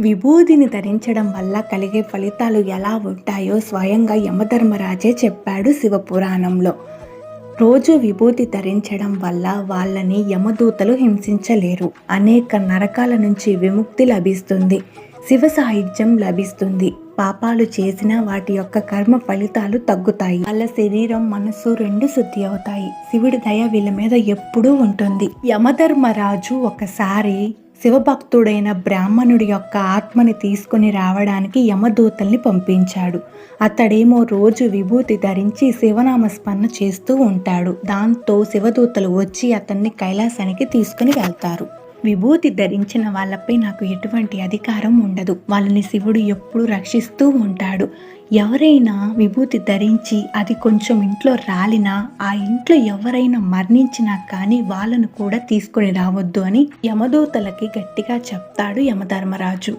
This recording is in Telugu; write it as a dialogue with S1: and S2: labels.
S1: విభూదిని ధరించడం వల్ల కలిగే ఫలితాలు ఎలా ఉంటాయో స్వయంగా యమధర్మరాజే చెప్పాడు శివపురాణంలో. రోజు విభూతి ధరించడం వల్ల వాళ్ళని యమదూతలు హింసించలేరు. అనేక నరకాల నుంచి విముక్తి లభిస్తుంది. శివ సాహిత్యం లభిస్తుంది. పాపాలు చేసిన వాటి యొక్క కర్మ ఫలితాలు తగ్గుతాయి. వాళ్ళ శరీరం మనసు రెండు శుద్ధి అవుతాయి. శివుడి దయ వీళ్ళ మీద ఎప్పుడూ ఉంటుంది. యమధర్మరాజు ఒకసారి శివభక్తుడైన బ్రాహ్మణుడి యొక్క ఆత్మని తీసుకుని రావడానికి యమదూతల్ని పంపించాడు. అతడేమో రోజు విభూతి ధరించి శివనామస్మరణ చేస్తూ ఉంటాడు. దాంతో శివదూతలు వచ్చి అతన్ని కైలాసానికి తీసుకుని వెళ్తారు. విభూతి ధరించిన వాళ్ళపై నాకు ఎటువంటి అధికారం ఉండదు. వాళ్ళని శివుడు ఎప్పుడు రక్షిస్తూ ఉంటాడు. ఎవరైనా విభూతి ధరించి అది కొంచెం ఇంట్లో రాలినా ఆ ఇంట్లో ఎవరైనా మరణించినా కానీ వాళ్ళను కూడా తీసుకొని రావద్దు అని యమదూతలకి గట్టిగా చెప్తాడు యమధర్మరాజు.